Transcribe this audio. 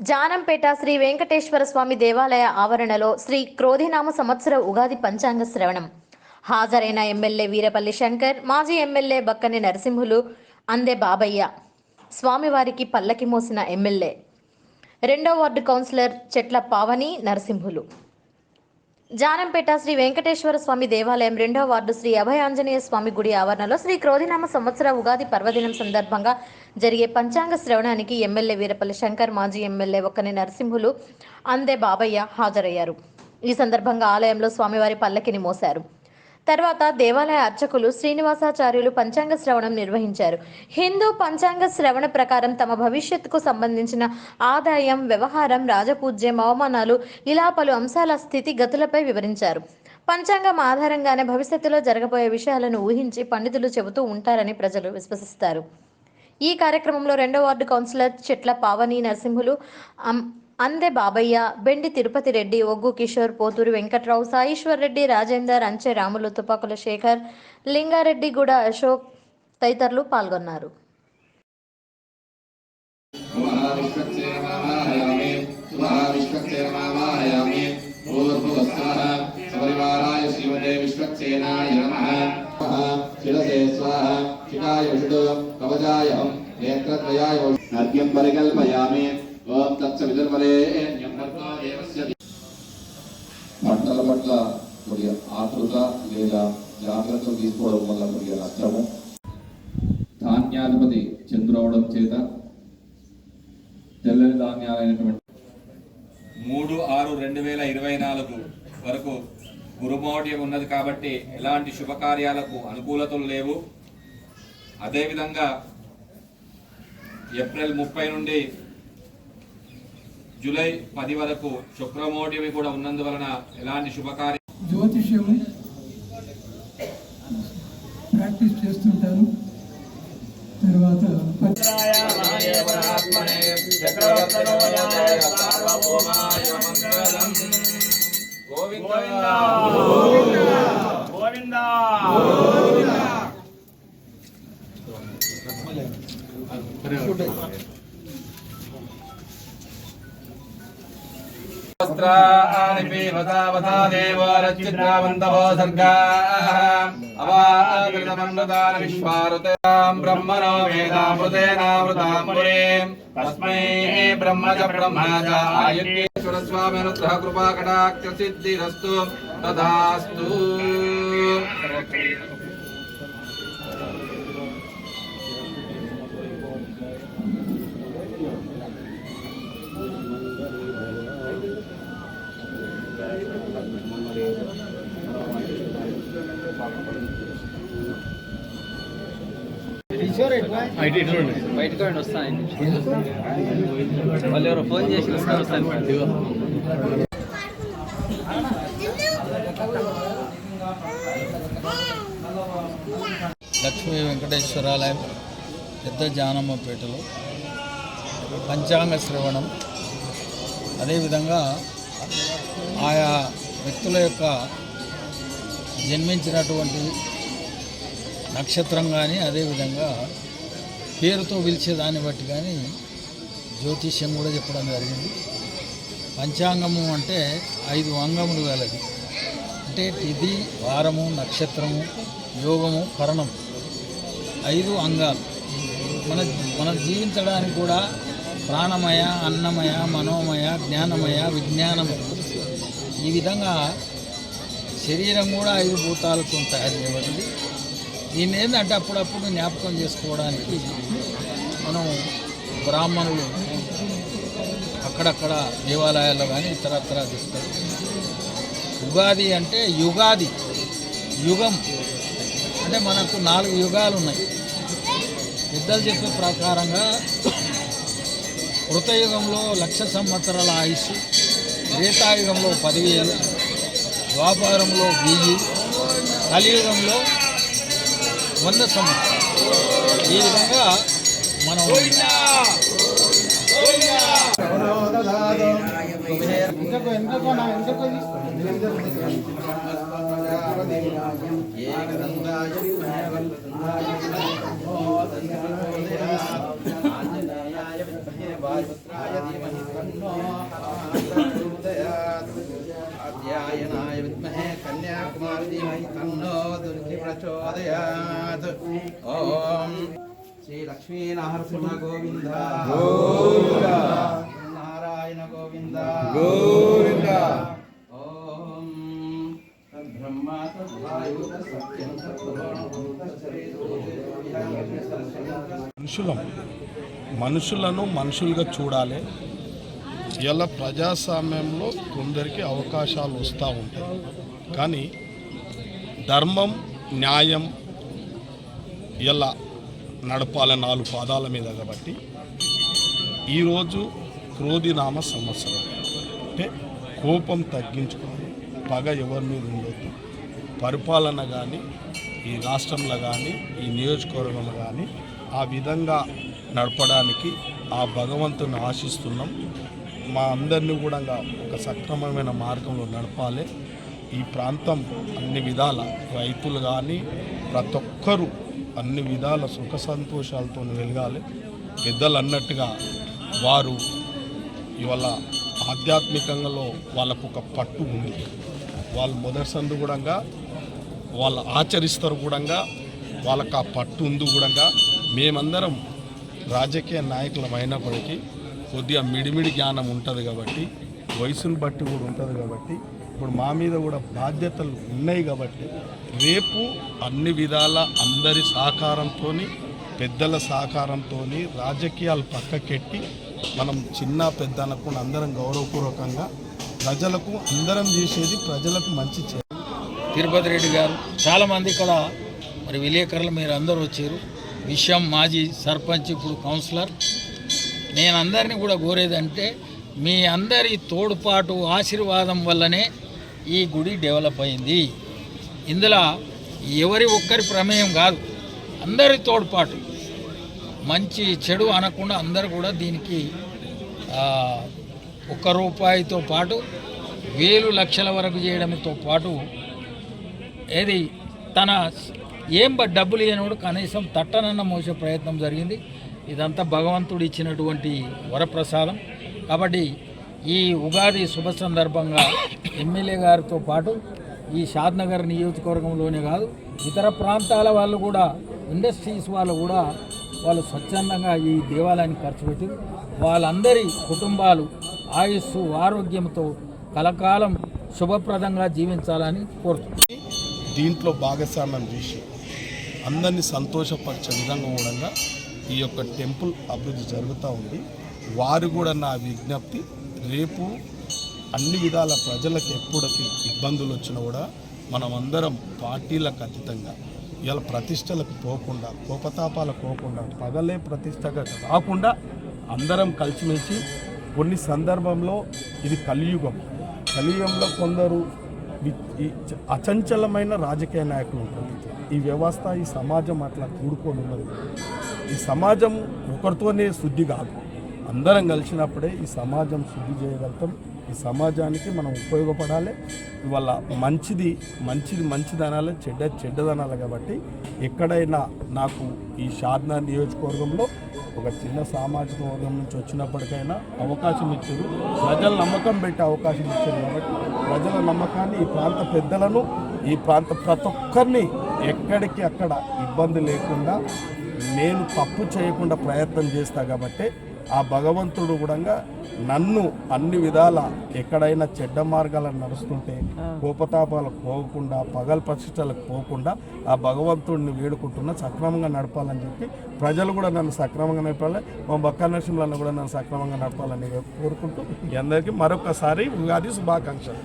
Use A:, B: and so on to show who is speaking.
A: జానంపేట శ్రీ వెంకటేశ్వర స్వామి దేవాలయ ఆవరణలో శ్రీ క్రోధినామ సంవత్సర ఉగాది పంచాంగ శ్రవణం. హాజరైన ఎమ్మెల్యే వీరపల్లి శంకర్ మాజీ ఎమ్మెల్యే బక్కని నరసింహులు అందే బాబయ్య స్వామివారికి పల్లకి మోసిన ఎమ్మెల్యే. రెండో వార్డు కౌన్సిలర్ చెట్ల పావని నరసింహులు. జానంపేట శ్రీ వెంకటేశ్వర స్వామి దేవాలయం రెండవ వార్డు శ్రీ అభయ ఆంజనేయ స్వామి గుడి ఆవరణలో శ్రీ క్రోధినామ సంవత్సర ఉగాది పర్వదినం సందర్భంగా జరిగే పంచాంగ శ్రవణానికి ఎమ్మెల్యే వీరపల్లి శంకర్ మాజీ ఎమ్మెల్యే ఒక్కని నరసింహులు అందే బాబయ్య హాజరయ్యారు. ఈ సందర్భంగా ఆలయంలో స్వామివారి పల్లకిని మోశారు. తర్వాత దేవాలయ అర్చకులు శ్రీనివాసాచార్యులు పంచాంగ శ్రవణం నిర్వహించారు. హిందూ పంచాంగ శ్రవణ ప్రకారం తమ భవిష్యత్తుకు సంబంధించిన ఆదాయం వ్యవహారం రాజపూజ్యం అవమానాలు ఇలా పలు అంశాల స్థితి గతులపై వివరించారు. పంచాంగం ఆధారంగానే భవిష్యత్తులో జరగబోయే విషయాలను ఊహించి పండితులు చెబుతూ ఉంటారని ప్రజలు విశ్వసిస్తారు. ఈ కార్యక్రమంలో రెండో వార్డు కౌన్సిలర్ చెట్ల పావని నరసింహులు అం- అందే బాబయ్య బెండి తిరుపతి రెడ్డి ఒగ్గు కిషోర్ పోతూరి వెంకట్రావు సాయిశ్వర్ రెడ్డి రాజేందర్ అంచె రాములు తుపాకుల శేఖర్ లింగారెడ్డి గూడ అశోక్ తదితరులు పాల్గొన్నారు.
B: నర్గ్యం పంటల పట్ల కొద్దిగా ఆతృత లేదా జాగ్రత్తలు తీసుకోవడం వల్ల కొద్దిగా నష్టము. ధాన్యాధిపతి చంద్రవడం చేత తెల్లని ధాన్యాలైనటువంటి
C: మూడు ఆరు రెండు వేల ఇరవై నాలుగు వరకు గురుమోడ్యం ఉన్నది కాబట్టి ఎలాంటి శుభకార్యాలకు అనుకూలతలు లేవు. అదేవిధంగా ఏప్రిల్ ముప్పై నుండి జూలై పది వరకు శుక్రమౌఢ్యమి కూడా ఉన్నందువలన ఎలాంటి శుభకార్య
D: జ్యోతిష్యము ప్రాక్టీస్ చేస్తుంటాను తర్వాత ప-
C: వస్త్రాని పీవతావతా దేవరచిత్రావంతవో సర్గాః అవాకృతమన్నదాన విశ్వారుతాం బ్రహ్మణో వేదామృతేనామృతాం పురీం తస్మై బ్రహ్మ చ బ్రహ్మ చ ఆయుర్యేశ్వర స్వామి అనుగ్రహ కృపా కటాక్ష
E: బయటకు వస్తాను. వాళ్ళు ఎవరో ఫోన్ చేసి వస్తాను లక్ష్మీ వెంకటేశ్వరాలయం పెద్ద జానమ్మపేటలో పంచాంగ శ్రవణం. అదేవిధంగా ఆయా వ్యక్తుల యొక్క జన్మించినటువంటి నక్షత్రం కానీ అదేవిధంగా పేరుతో పిలిచే దాన్ని బట్టి కానీ జ్యోతిష్యం కూడా చెప్పడం జరిగింది. పంచాంగము అంటే ఐదు అంగములు గలది. అంటే తిథి వారము నక్షత్రము యోగము కరణం ఐదు అంగాలు. మన మనం జీవించడానికి కూడా ప్రాణమయ అన్నమయ మనోమయ జ్ఞానమయ విజ్ఞానమయ ఈ విధంగా శరీరం కూడా ఐదు భూతాలతో తయారు చేయబడింది. దీన్ని ఏంటంటే అప్పుడప్పుడు జ్ఞాపకం చేసుకోవడానికి మనం బ్రాహ్మణులు అక్కడక్కడ దేవాలయాల్లో కానీ ఇతరత్ర చెప్తారు ఉగాది అంటే యుగాది యుగం. అంటే మనకు నాలుగు యుగాలు ఉన్నాయి. పెద్దలు చెప్పే ప్రకారంగా కృతయుగంలో లక్ష సంవత్సరాల ఆయుష్ త్రేతాయుగంలో పదివేలు ద్వాపారంలో వెయ్యి కలియుగంలో వంద సంవత్సరం ఈ విధంగా మనం
B: ఆంజనేయాయ
F: प्रचोदयात् ॐ श्रीलक्ष्मीनरसिंह गोविन्द गोविन्द नारायण गोविन्द गोविन्द ॐ तद्ब्रह्मा तद्वायु तत्सत्यं तत्पुराणं तत्सवितुर्वरेण्यं
G: మనుషులం మనుషులను మనుషులుగా చూడాలి ఇలా ప్రజాస్వామ్యంలో కొందరికి అవకాశాలు వస్తూ ఉంటాయి కానీ ధర్మం న్యాయం ఎలా నడపాలి నాలుగు పాదాల మీద కాబట్టి ఈరోజు క్రోధినామ సంవత్సరం. అంటే కోపం తగ్గించుకోవాలి పగ ఎవరి మీద ఉండొద్దు. పరిపాలన కానీ ఈ రాష్ట్రంలో కానీ ఈ నియోజకవర్గంలో కానీ ఆ విధంగా నడపడానికి ఆ భగవంతుని ఆశిస్తున్నాం. మా అందరినీ కూడా ఒక సక్రమమైన మార్గంలో నడపాలి. ఈ ప్రాంతం అన్ని విధాల రైతులు కానీ ప్రతి ఒక్కరూ అన్ని విధాల సుఖ సంతోషాలతో వెలగాలి. పెద్దలు అన్నట్టుగా వారు ఇవాళ ఆధ్యాత్మికంలో వాళ్ళకు ఒక పట్టు ఉంది. వాళ్ళు మొదటి సందు కూడా వాళ్ళు ఆచరిస్తారు కూడా వాళ్ళకి ఆ పట్టు ఉంది కూడా మేమందరం రాజకీయ నాయకులం అయినప్పటికీ కొద్దిగా మిడిమిడి జ్ఞానం ఉంటుంది కాబట్టి వయసును బట్టి కూడా ఉంటుంది కాబట్టి ఇప్పుడు మా మీద కూడా బాధ్యతలు ఉన్నాయి కాబట్టి రేపు అన్ని విధాల అందరి సహకారంతో పెద్దల సహకారంతో రాజకీయాలు పక్కకెట్టి మనం చిన్న పెద్ద అనకుండా అందరం గౌరవపూర్వకంగా ప్రజలకు అందరం చేసేది ప్రజలకు మంచి చే
E: తిరుపతి రెడ్డి గారు చాలామంది ఇక్కడ మరి విలేకరులు మీరు అందరూ వచ్చారు. విషయం మాజీ సర్పంచ్ ఇప్పుడు కౌన్సిలర్. నేను అందరినీ కూడా కోరేదంటే మీ అందరి తోడ్పాటు ఆశీర్వాదం వల్లనే ఈ గుడి డెవలప్ అయింది. ఇందులో ఎవరి ఒక్కరి ప్రమేయం కాదు అందరి తోడ్పాటు. మంచి చెడు అనకుండా అందరు కూడా దీనికి ఒక్క రూపాయితో పాటు వేలు లక్షల వరకు చేయడంతో పాటు ఏది తన ఏం బ- డబ్బులు ఇవ్వనోడు కనీసం తట్టనన్న మోసే ప్రయత్నం జరిగింది. ఇదంతా భగవంతుడు ఇచ్చినటువంటి వరప్రసాదం. కాబట్టి ఈ ఉగాది శుభ సందర్భంగా ఎమ్మెల్యే గారితో పాటు ఈ షాద్నగర్ నియోజకవర్గంలోనే కాదు ఇతర ప్రాంతాల వాళ్ళు కూడా ఇండస్ట్రీస్ వాళ్ళు కూడా వాళ్ళు స్వచ్ఛందంగా ఈ దేవాలయాన్ని ఖర్చు పెట్టి వాళ్ళందరి కుటుంబాలు ఆయుస్సు ఆరోగ్యంతో కలకాలం శుభప్రదంగా జీవించాలని కోరుతుంది
G: దీంట్లో భాగస్వామ్యం చేసి అందరినీ సంతోషపరిచే విధంగా కూడా ఈ యొక్క టెంపుల్ అభివృద్ధి జరుగుతూ ఉంది. వారు కూడా నా విజ్ఞప్తి రేపు అన్ని విధాల ప్రజలకు ఎప్పుడకి ఇబ్బందులు వచ్చినా కూడా మనం అందరం పార్టీలకు అతీతంగా ఇలా ప్రతిష్టలకు పోకుండా కోపతాపాలకు పోకుండా పగలే ప్రతిష్టగా కాకుండా అందరం కలిసిమెలిసి కొన్ని సందర్భంలో ఇది కలియుగం. కలియుగంలో కొందరు ఈ అచంచలమైన రాజకీయ నాయకులు ఉంటారు. ఈ వ్యవస్థ ఈ సమాజం అట్లా కూడుకొని ఉన్నది. ఈ సమాజం ఒకరితోనే శుద్ధి కాదు. అందరం కలిసినప్పుడే ఈ సమాజం శుద్ధి చేయగలుగుతాం. ఈ సమాజానికి మనం ఉపయోగపడాలి. ఇవాళ మంచిది మంచిది మంచిది అనాలి చెడ్డ చెడ్డదనాలి కాబట్టి ఎక్కడైనా నాకు ఈ షాద్నా నియోజకవర్గంలో ఒక చిన్న సామాజిక వర్గం నుంచి వచ్చినప్పటికైనా అవకాశం ఇచ్చారు. ప్రజల నమ్మకం పెట్టే అవకాశం ఇచ్చారు కాబట్టి ప్రజల నమ్మకాన్ని ఈ ప్రాంత పెద్దలను ఈ ప్రాంత ప్రతి ఒక్కరిని ఎక్కడికి అక్కడ ఇబ్బంది లేకుండా నేను తప్పు చేయకుండా ప్రయత్నం చేస్తా కాబట్టి ఆ భగవంతుడు కూడా నన్ను అన్ని విధాల ఎక్కడైనా చెడ్డ మార్గాలను నడుస్తుంటే కోపతాపాలకు పోకుండా పగల ప్రతిష్టలకు పోకుండా ఆ భగవంతుడిని వేడుకుంటున్నా సక్రమంగా నడపాలని చెప్పి ప్రజలు కూడా నన్ను సక్రమంగా నడపాలి మా బక్క నరసింహలను కూడా నన్ను సక్రమంగా నడపాలని కోరుకుంటూ అందరికీ మరొకసారి ఉగాది శుభాకాంక్షలు.